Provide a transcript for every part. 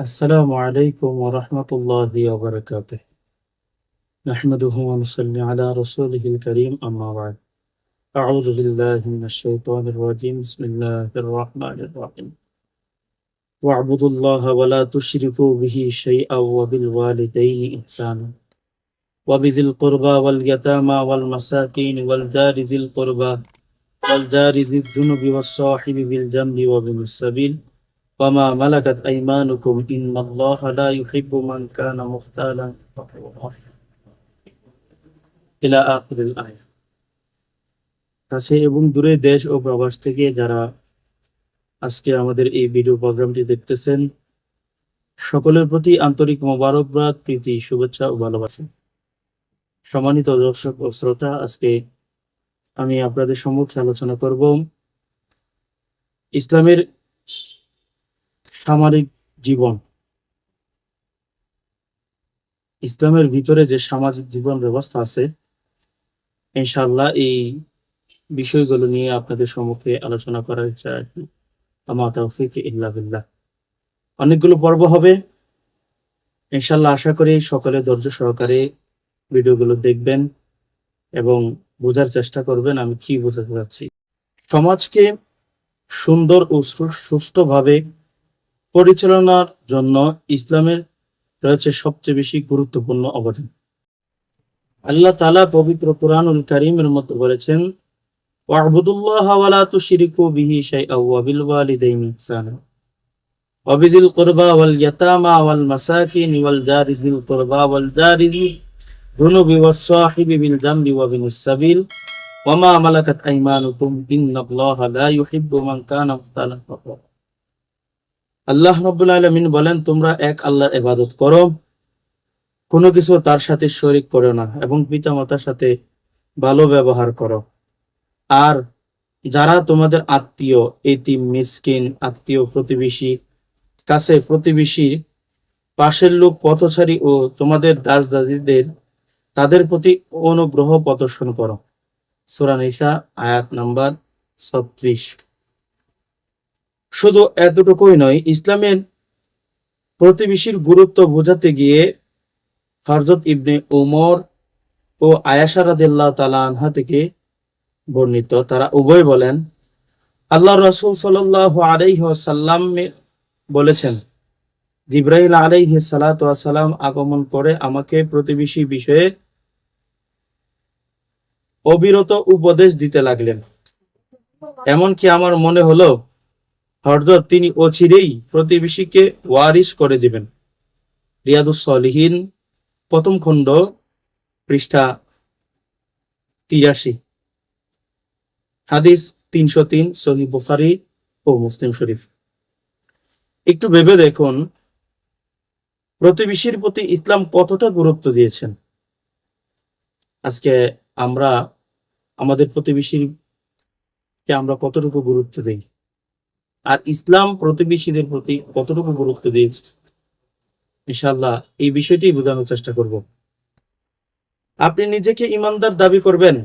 السلام عليكم ورحمة الله وبركاته. نحمده ونصلي على رسوله الكريم أما بعد. أعوذ بالله من الشيطان الرجيم. بسم الله الرحمن الرحيم. واعبدوا الله ولا تشركوا به شيئا وبالوالدين إحسانا. وبذي القربى واليتامى والمساكين والجار ذي القربى والجار ذي الذنب والصاحب بالجنب وابن السبيل. وما ملكت أيمانكم إن الله لا يحب من كان مختالا فخورا إلى آخر الآية কাছে এবং দূরে দেশ ও প্রবাস থেকে যারা আজকে আমাদের এই ভিডিও প্রোগ্রামটি দেখতেছেন সকলের প্রতি আন্তরিক মোবারকবাদ প্রীতি শুভেচ্ছা ও ভালোবাসা সম্মানিত দর্শক ও শ্রোতা আজকে আমি আপনাদের সম্মুখে আলোচনা করব ইসলামের সামরিক জীবন। ইসলামের ভিতরে যে সামাজিক জীবন ব্যবস্থা আছে ইনশাল্লাহ এই বিষয়গুলো নিয়ে আপনাদের সম্মুখে আলোচনা করার ইচ্ছা কি আমার তৌফিক ইল্লা অনেকগুলো পর্ব হবে। ইনশাল্লাহ আশা করি সকলে ধৈর্য সহকারে ভিডিওগুলো দেখবেন এবং বোঝার চেষ্টা করবেন আমি কি বোঝাতে চাচ্ছি। সমাজকে সুন্দর ও সু- সুষ্ঠুভাবে পরিচালনার জন্য ইসলামের রয়েছে সবচেয়ে বেশি গুরুত্বপূর্ণ অবদান। আল্লাহ তাআলা পবিত্র কোরআনুল কারীমের মধ্যে বলেছেন মালাকাত আল্লাহ রব্বুল আলমিন বলেন, তোমরা এক আল্লাহর ইবাদত করো। কোনো কিছু তার সাথে শরিক করো না এবং পিতামাতার সাথে ভালো ব্যবহার করো। আর যারা তোমাদের আত্মীয়, এতিম, মিসকিন, আত্মীয় প্রতিবেশী, কাছে প্রতিবেশী, পাশের লোক পথচারী ও তোমাদের দাস দাদিদের তাদের প্রতি অনুগ্রহ প্রদর্শন করো। সূরা নিসা, আয়াত নাম্বার ছত্রিশ। শুধু এতটুকুই নয়, ইসলামের প্রতিবেশীর গুরুত্ব বোঝাতে গিয়ে হরজত ইবনে উমর ও রাদিয়াল্লাহু তাআলা আনহা থেকে বর্ণিত। তারা উভয় বলেন আল্লাহ রসুল আলাইহি বলেছেন, জিব্রাইল আলাইহি ওয়াসালাম আগমন করে আমাকে প্রতিবেশী বিষয়ে অবিরত উপদেশ দিতে লাগলেন। এমনকি আমার মনে হলো হরজত তিনি অচিরেই প্রতিবেশীকে ওয়ারিশ করে দিবেন। রিয়াদুসলিহীন প্রথম খণ্ড, পৃষ্ঠা তিরাশি। হাদিস তিনশো তিন সহি বুখারি ও মুসলিম শরীফ। একটু ভেবে দেখুন, প্রতিবেশীর প্রতি ইসলাম কতটা গুরুত্ব দিয়েছেন? আজকে আমরা আমাদের প্রতিবেশীকে আমরা কতটুকু গুরুত্ব দিই? আর ইসলাম প্রতিবেশীদের প্রতি কতটুকু গুরুত্ব দিয়েছে? ইনশাল্লাহ এই বিষয়টি বোঝানোর চেষ্টা করব। আপনি নিজেকে ইমানদার দাবি করবেন,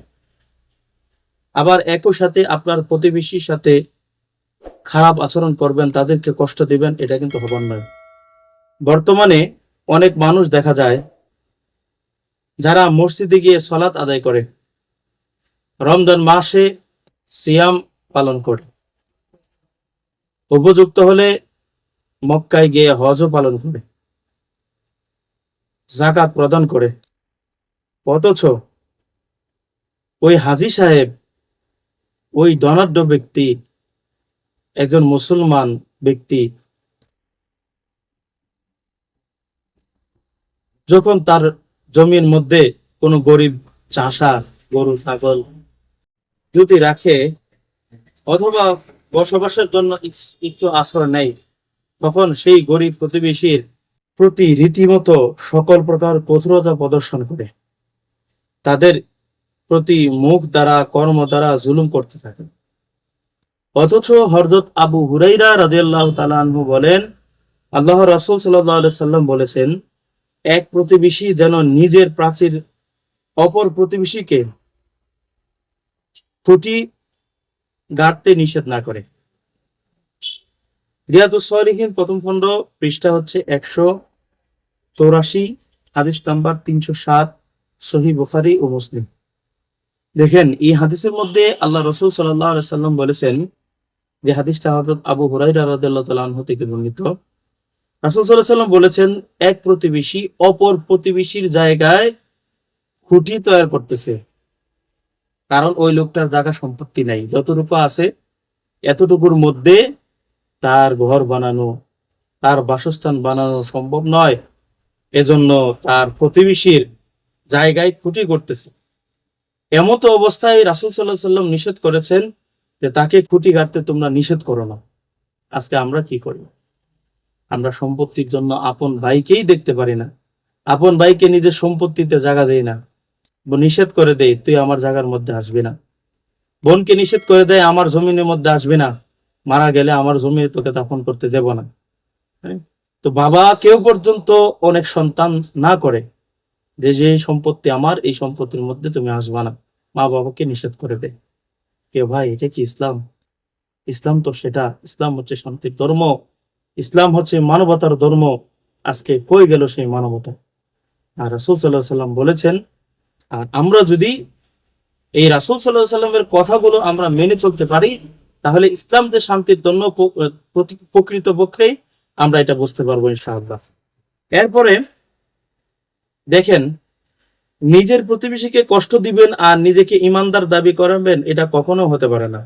আবার একই সাথে আপনার প্রতিবেশীর সাথে খারাপ আচরণ করবেন, তাদেরকে কষ্ট দিবেন, এটা কিন্তু হবার নয়। বর্তমানে অনেক মানুষ দেখা যায় যারা মসজিদে গিয়ে সলাৎ আদায় করে, রমজান মাসে সিয়াম পালন করে। উপযুক্ত হলে মক্কায় গিয়ে হজও পালন করে জাকাত প্রদান করে। অথচ ওই হাজি সাহেব, ওই ধনাঢ্য ব্যক্তি, একজন মুসলমান ব্যক্তি, যখন তার জমির মধ্যে কোনো গরিব চাষা গরু, ছাগল যদি রাখে, অথবা বসবাসের জন্য একটু আশ্রয় নেয় তখন সেই গরিব প্রতিবেশীর প্রতি রীতিমতো সকল প্রকার কঠোরতা প্রদর্শন করে। তাদের প্রতি মুখ দ্বারা, কর্ম দ্বারা জুলুম করতে থাকে। অথচ হরজত আবু হুরাইরা রাদিয়াল্লাহু তাআলা বলেন, আল্লাহ রাসূল সাল্লাল্লাহু সাল্লাম বলেছেন, এক প্রতিবেশী যেন নিজের প্রাচীর অপর প্রতিবেশীকে খুঁটি গাড়তে নিষেধ না করে। রিয়াদুসলিহীন প্রথম খণ্ড পৃষ্ঠা হচ্ছে একশো চৌরাশি, হাদিস নাম্বার তিনশো সাত, সহি বুখারি ও মুসলিম। দেখেন, এই হাদিসের মধ্যে আল্লাহ রসুল সাল্লাহ সাল্লাম বলেছেন যে হাদিসটা হজরত আবু তাআলা আনহু থেকে বর্ণিত। রাসূল আলাইহি সাল্লাম বলেছেন, এক প্রতিবেশী অপর প্রতিবেশীর জায়গায় খুঁটি তৈরি করতেছে। কারণ ওই লোকটার জায়গা সম্পত্তি নাই। যতটুকু আছে, এতটুকুর মধ্যে তার ঘর বানানো, তার বাসস্থান বানানো সম্ভব নয়। এজন্য তার প্রতিবেশীর জায়গায় খুঁটি করতেছে। এমতো অবস্থায় রাসুল আলাইহি সাল্লাম নিষেধ করেছেন যে তাকে খুঁটি গাড়তে তোমরা নিষেধ করো না। আজকে আমরা কি করি? আমরা সম্পত্তির জন্য আপন ভাইকেই দেখতে পারি না। আপন ভাইকে নিজের সম্পত্তিতে জায়গা দেই না। নিষেধ করে দেয় তুই আমার জায়গার মধ্যে আসবি না। বোনকে নিষেধ করে দেয় আমার জমিনের মধ্যে আসবি না। মারা গেলে আমার জমি তোকে দাফন করতে দেব না। হ্যাঁ? তো বাবা কেউ পর্যন্ত অনেক সন্তান না করে যে যে সম্পত্তি আমার, এই সম্পত্তির মধ্যে তুমি আসবা না। মা বাবাকে নিষেধ করে দেয় কে ভাই, এটা কি ইসলাম? ইসলাম তো সেটা, ইসলাম হচ্ছে শান্তির ধর্ম। ইসলাম হচ্ছে মানবতার ধর্ম। আজকে কই গেল সেই মানবতা? আর রাসুল সাল্লাহ সাল্লাম বলেছেন আর আমরা যদি এই রাসুল সাল্লাহ সাল্লামের কথাগুলো আমরা মেনে চলতে পারি, তাহলে ইসলাম যে শান্তির জন্য প্রকৃত পক্ষেই আমরা এটা বুঝতে পারব ইনশাআল্লাহ। এরপরে দেখেন, নিজের প্রতিবেশীকে কষ্ট দিবেন আর নিজেকে ইমানদার দাবি করাবেন, এটা কখনো হতে পারে না।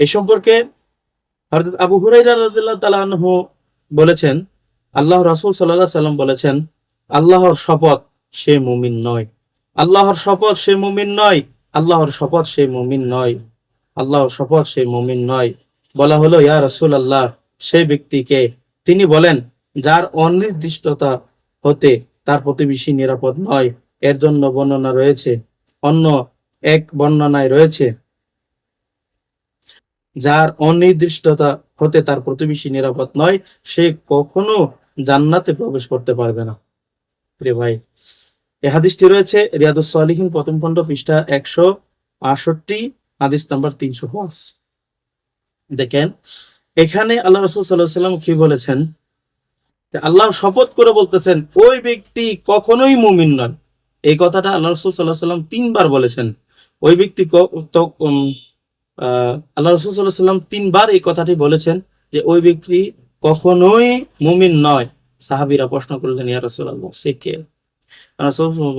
এ সম্পর্কে হযরত আবু হুরাইরা রাদিয়াল্লাহু তাআলা আনহু বলেছেন, আল্লাহ রাসূল সাল্লাল্লাহু সাল্লাম বলেছেন, আল্লাহর শপথ সে মুমিন নয়। আল্লাহর শপথ সে মুমিন নয়। আল্লাহর শপথ সে মুমিন নয়। আল্লাহর শপথ সে মুমিন নয়। বলা হলো, ইয়া রসুল আল্লাহ সে ব্যক্তিকে তিনি বলেন, যার অনির্দিষ্টতা হতে তার প্রতিবেশী নিরাপদ নয়। এর জন্য বর্ণনা রয়েছে, অন্য এক বর্ণনায় রয়েছে, যার অনির্দিষ্টতা হতে তার প্রতিবেশী নিরাপদ নয়, সে কখনো জান্নাতে প্রবেশ করতে পারবে না। প্রিয় ভাই এ হাদিসটি রয়েছে, রিয়াদুস প্রথম খণ্ড পৃষ্ঠা একশো আটষট্টি, হাদিস নাম্বার তিনশো পাঁচ। দেখেন, এখানে আল্লাহ রসুল সাল্লাহ সাল্লাম কি বলেছেন? আল্লাহ শপথ করে বলতেছেন, ওই ব্যক্তি কখনোই মুমিন নয় এই কথাটা আল্লাহ রসুল সাল্লাহ সাল্লাম তিনবার বলেছেন। ওই ব্যক্তি আল্লাহ রসুল সাল্লাহ সাল্লাম তিনবার এই কথাটি বলেছেন যে ওই ব্যক্তি কখনোই মুমিন নয়। সাহাবিরা প্রশ্ন করলেন, ইয়া রাসূলুল্লাহ, সে কে?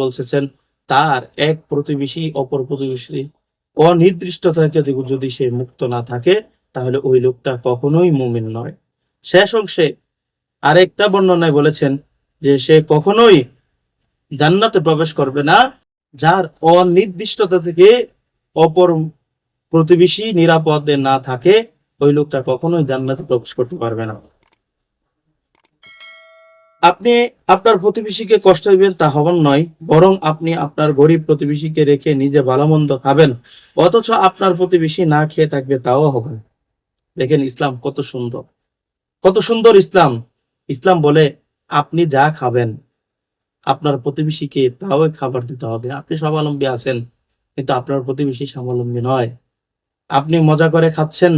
বলছেন, তার এক প্রতিবেশী অপর প্রতিবেশী অনির্দিষ্ট থেকে যদি সে মুক্ত না থাকে, তাহলে ওই লোকটা কখনোই মুমিন নয়। শেষ অংশে আরেকটা বর্ণনায় বলেছেন যে সে কখনোই জান্নাতে প্রবেশ করবে না, যার অনির্দিষ্টতা থেকে অপর প্রতিবেশী নিরাপদে না থাকে, ওই লোকটা কখনোই জান্নাতে প্রবেশ করতে পারবে না। আপনি আপনার প্রতিবেশীকে কষ্ট দিবেন তা হবেন নয়, বরং আপনি আপনার গরিব প্রতিবেশীকে রেখে নিজে ভালো মন্দ খাবেন। অথচ আপনার প্রতিবেশী না খেয়ে থাকবে তাও হবে। দেখেন ইসলাম কত সুন্দর। কত সুন্দর ইসলাম। ইসলাম বলে, আপনি যা খাবেন, আপনার প্রতিবেশীকে তাও খাবার দিতে হবে। আপনি স্বাবলম্বী আছেন, কিন্তু আপনার প্রতিবেশী স্বাবলম্বী নয়। আপনি মজা করে খাচ্ছেন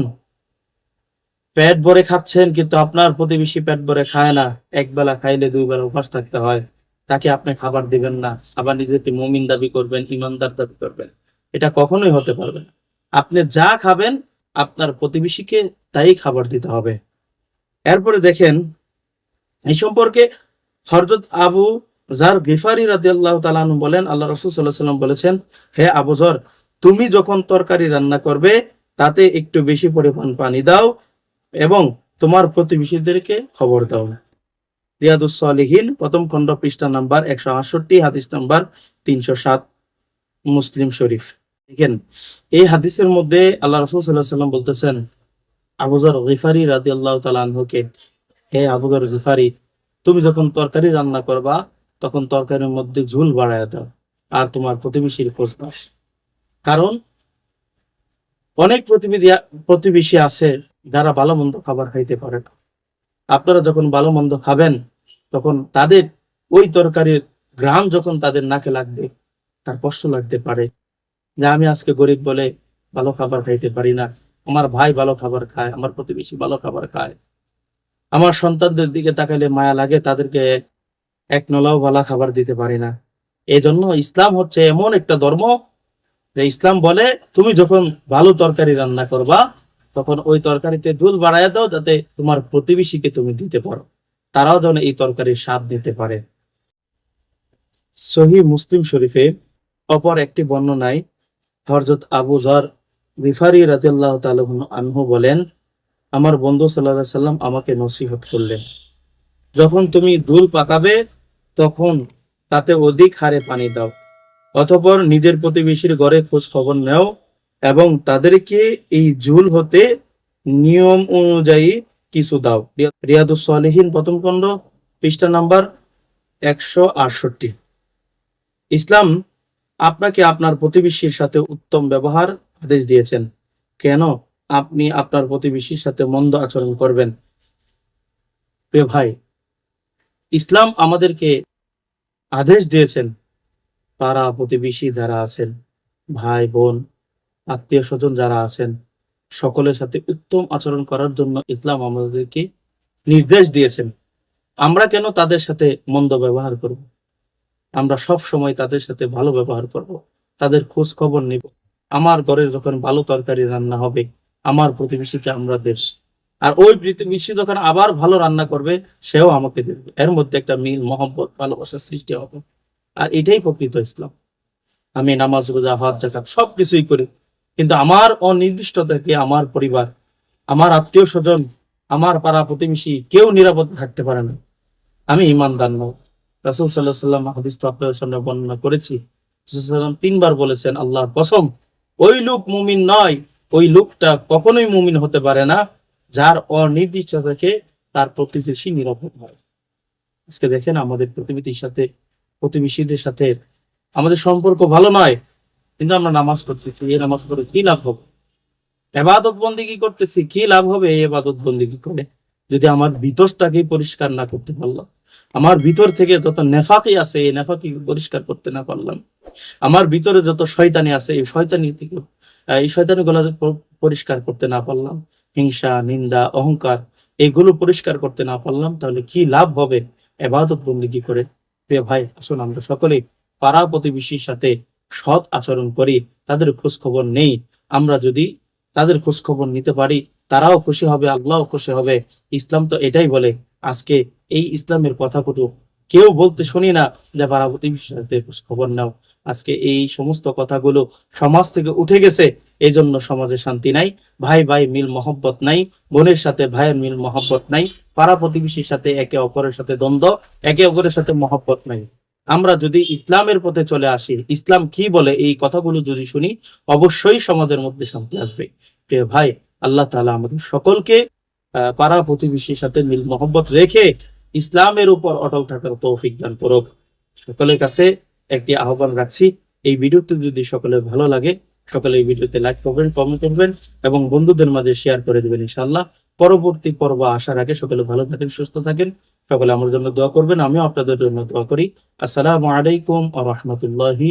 পেট ভরে খাচ্ছেন, কিন্তু আপনার প্রতিবেশী পেট ভরে খায় না। এক বেলা খাইলে দুই বেলা উপাস থাকতে হয়। তাকে আপনি খাবার দিবেন না। আবার নিজেকে মুমিন দাবি করবেন, ইমানদার দাবি করবেন। এটা কখনোই হতে পারবে না। আপনি যা খাবেন, আপনার প্রতিবেশীকে তাই খাবার দিতে হবে। এরপরে দেখেন, এই সম্পর্কে হরজত আবু জার গিফারি রাদিয়াল্লাহু তাআলা আনহু বলেন, আল্লাহ রাসূল আলাইহি সাল্লাম বলেছেন, হে আবু জর তুমি যখন তরকারি রান্না করবে, তাতে একটু বেশি পরিমাণ পানি দাও এবং তোমার প্রতিবেশীদেরকে খবর দাও। রিয়াদুস সালিহিন প্রথম খণ্ড পৃষ্ঠা নাম্বার একশো আটষট্টি, হাদিস নাম্বার তিনশো সাত, মুসলিম শরীফ। দেখেন, এই হাদিসের মধ্যে আল্লাহ রসুল সাল্লাহ সাল্লাম বলতেছেন আবুজার গিফারি রাদি আল্লাহ তালুকে হে আবুজার গিফারি, তুমি যখন তরকারি রান্না করবা, তখন তরকারির মধ্যে ঝুল বাড়ায় দাও, আর তোমার প্রতিবেশীর খোঁজ কারণ, অনেক প্রতিবেশী প্রতিবেশী আছে যারা ভালো মন্দ খাবার খাইতে পারে আপনারা যখন ভালো মন্দ খাবেন, তখন তাদের ওই তরকারির গ্রাম যখন তাদের নাকে লাগবে, তার কষ্ট লাগতে পারে। যে আমি আজকে গরিব বলে ভালো খাবার খাইতে পারি না, আমার ভাই ভালো খাবার খায়, আমার প্রতিবেশী ভালো খাবার খায়। আমার সন্তানদের দিকে তাকাইলে মায়া লাগে, তাদেরকে এক- নলাও বালা খাবার দিতে পারি না। এই জন্য ইসলাম হচ্ছে এমন একটা ধর্ম, যে ইসলাম বলে, তুমি যখন ভালো তরকারি রান্না করবা তখন ওই তরকারিতে ঝোল বাড়ায় দাও যাতে তোমার প্রতিবেশীকে তুমি দিতে পারো। তারাও যেন এই তরকারির স্বাদ নিতে পারে। সহি মুসলিম শরীফে অপর একটি বর্ণনায় হরজত আবু জর রিফারি রাদিয়াল্লাহু তাআলা আনহু বলেন, আমার বন্ধু আলাইহি সাল্লাম আমাকে নসিহত করলেন। যখন তুমি দুল পাকাবে, তখন তাতে অধিক হারে পানি দাও। অতঃপর নিজের প্রতিবেশীর ঘরে খোঁজ খবর নেও এবং তাদেরকে এই ঝুল হতে নিয়ম অনুযায়ী কিছু দাও। রিয়াদুস প্রথম খণ্ড, পৃষ্ঠা নাম্বার একশো আটষট্টি। ইসলাম আপনাকে আপনার প্রতিবেশীর সাথে উত্তম ব্যবহার আদেশ দিয়েছেন। কেন আপনি আপনার প্রতিবেশীর সাথে মন্দ আচরণ করবেন? প্রিয় ভাই, ইসলাম আমাদেরকে আদেশ দিয়েছেন পাড়া প্রতিবেশী যারা আছেন, ভাই, বোন আত্মীয় স্বজন যারা আছেন, সকলের সাথে উত্তম আচরণ করার জন্য ইসলাম আমাদেরকে নির্দেশ দিয়েছেন। আমরা কেন তাদের সাথে মন্দ ব্যবহার করব? আমরা সব সময় তাদের সাথে ভালো ব্যবহার করব, তাদের খোঁজ খবর নিব। আমার ঘরে যখন ভালো তরকারি রান্না হবে, আমার প্রতিবেশীকে আমরা দেশ। আর ওই প্রতিবেশী যখন আবার ভালো রান্না করবে, সেও আমাকে দেবে। এর মধ্যে একটা মিল, মহব্বত, ভালোবাসার সৃষ্টি হবে। আর এটাই প্রকৃত ইসলাম। আমি নামাজ, রোজা, হজ জাকাত সব কিছুই করি। কিন্তু আমার অনির্দিষ্ট থেকে আমার পরিবার, আমার আত্মীয় স্বজন, আমার পাড়া প্রতিবেশী কেউ নিরাপদে থাকতে পারে না। আমি ইমানদার নয় রাসুল সাল্লাহ সাল্লাম হাদিস আপনাদের সামনে বর্ণনা করেছি। সাল্লাল্লাহু তিনবার বলেছেন, আল্লাহর কসম, ওই লোক মুমিন নয়, ওই লোকটা কখনোই মুমিন হতে পারে না, যার অনির্দিষ্টতাকে তার প্রতিবেশী নিরাপদ হয় আজকে দেখেন আমাদের প্রতিবেশীর সাথে, প্রতিবেশীদের সাথে আমাদের সম্পর্ক ভালো নয়। কিন্তু আমরা নামাজ পড়তেছি, এই নামাজ পড়ে কি লাভ হবে? এবাদত বন্দিগি করতেছি? কি লাভ হবে এই এবাদত বন্দিগি করে? যদি আমার ভিতরটাকে পরিষ্কার না করতে পারলাম, আমার ভিতর থেকে যত নেফাকি আছে, এই নেফাকি পরিষ্কার করতে না পারলাম, আমার ভিতরে যত শয়তানি আছে, এই শয়তানি থেকে এই শয়তানি গুলা পরিষ্কার করতে না পারলাম, হিংসা, নিন্দা, অহংকার, এগুলো পরিষ্কার করতে না পারলাম, তাহলে কি লাভ হবে? এবাদত বন্দিগি করে? প্রিয় ভাই, আসুন আমরা সকলে পাড়া প্রতিবেশীর সাথে সৎ আচরণ করি, তাদের খোঁজ খবর নেই। আমরা যদি তাদের খোঁজ খবর নিতে পারি, তারাও খুশি হবে, আল্লাহও খুশি হবে। ইসলাম তো এটাই বলে, আজকে এই ইসলামের কথাগুলো কেউ বলতে শুনি না যে পাড়া প্রতিবেশীর সাথে খোঁজ খবর নাও। আজকে এই সমস্ত কথাগুলো সমাজ থেকে উঠে গেছে এই জন্য সমাজে শান্তি নাই। ভাই ভাই, মিল মহব্বত নাই। বোনের সাথে, ভাইয়ের মিল মহব্বত নাই। পাড়া প্রতিবেশীর সাথে, একে অপরের সাথে দ্বন্দ্ব, একে অপরের সাথে মহব্বত নাই। আমরা যদি ইসলামের পথে চলে আসি, ইসলাম কি বলে এই কথাগুলো যদি শুনি, অবশ্যই সমাজের মধ্যে শান্তি আসবে। প্রিয় ভাই, আল্লাহ তালা আমাদের সকলকে পাড়া প্রতিবেশীর সাথে মিল মহব্বত রেখে ইসলামের উপর অটল থাকার তৌফিক দান করুক। সকলের কাছে একটি আহ্বান রাখছি, এই ভিডিওটি যদি সকলে ভালো লাগে, সকলে এই ভিডিওতে লাইক করবেন কমেন্ট করবেন এবং বন্ধুদের মাঝে শেয়ার করে দেবেন ইনশাল্লাহ পরবর্তী পর্ব আসার আগে সকলে ভালো থাকেন, সুস্থ থাকেন। সকলে আমার জন্য দোয়া করবেন আমিও আপনাদের জন্য দোয়া করি। আসসালামু আলাইকুম আ রহমতুল্লাহি